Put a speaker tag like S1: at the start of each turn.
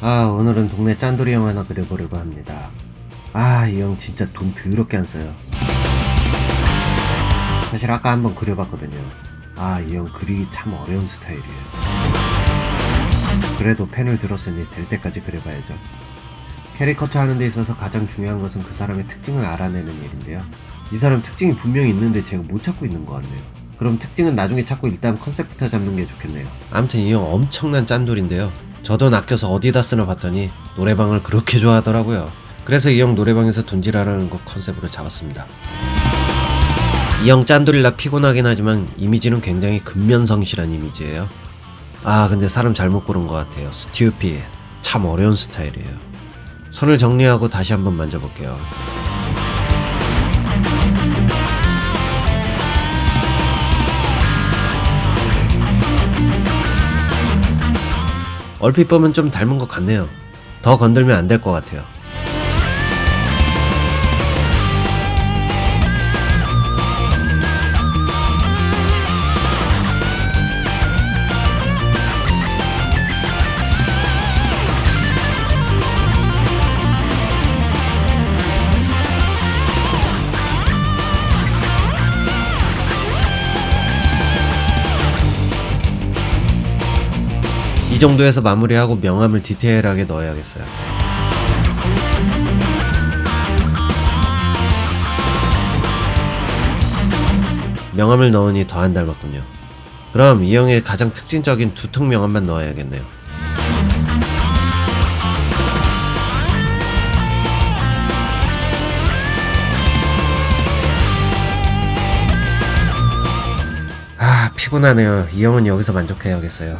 S1: 아 오늘은 동네 짠돌이 형 하나 그려보려고 합니다. 아 이 형 진짜 돈 더럽게 안 써요. 사실 아까 한번 그려봤거든요. 아 이 형 그리기 참 어려운 스타일이에요. 그래도 펜을 들었으니 될 때까지 그려봐야죠. 캐리커처 하는 데 있어서 가장 중요한 것은 그 사람의 특징을 알아내는 일인데요. 이 사람 특징이 분명히 있는데 제가 못 찾고 있는 것 같네요. 그럼 특징은 나중에 찾고 일단 컨셉부터 잡는 게 좋겠네요. 아무튼 이 형 엄청난 짠돌인데요 저도 낚여서 어디다 쓰나 봤더니 노래방을 그렇게 좋아하더라고요. 그래서 이 형 노래방에서 돈질하라는 거 컨셉으로 잡았습니다. 이 형 짠돌이라 피곤하긴 하지만 이미지는 굉장히 근면성실한 이미지예요. 아 근데 사람 잘못 고른 것 같아요. 스튜피 참 어려운 스타일이에요. 선을 정리하고 다시 한번 만져볼게요. 얼핏 보면 좀 닮은 것 같네요. 더 건들면 안 될 것 같아요. 정도에서 마무리하고 명암을 디테일하게 넣어야겠어요. 명암을 넣으니 더 안 닮았군요. 그럼 이 형의 가장 특징적인 두통 명암만 넣어야겠네요. 아 피곤하네요. 이 형은 여기서 만족해야겠어요.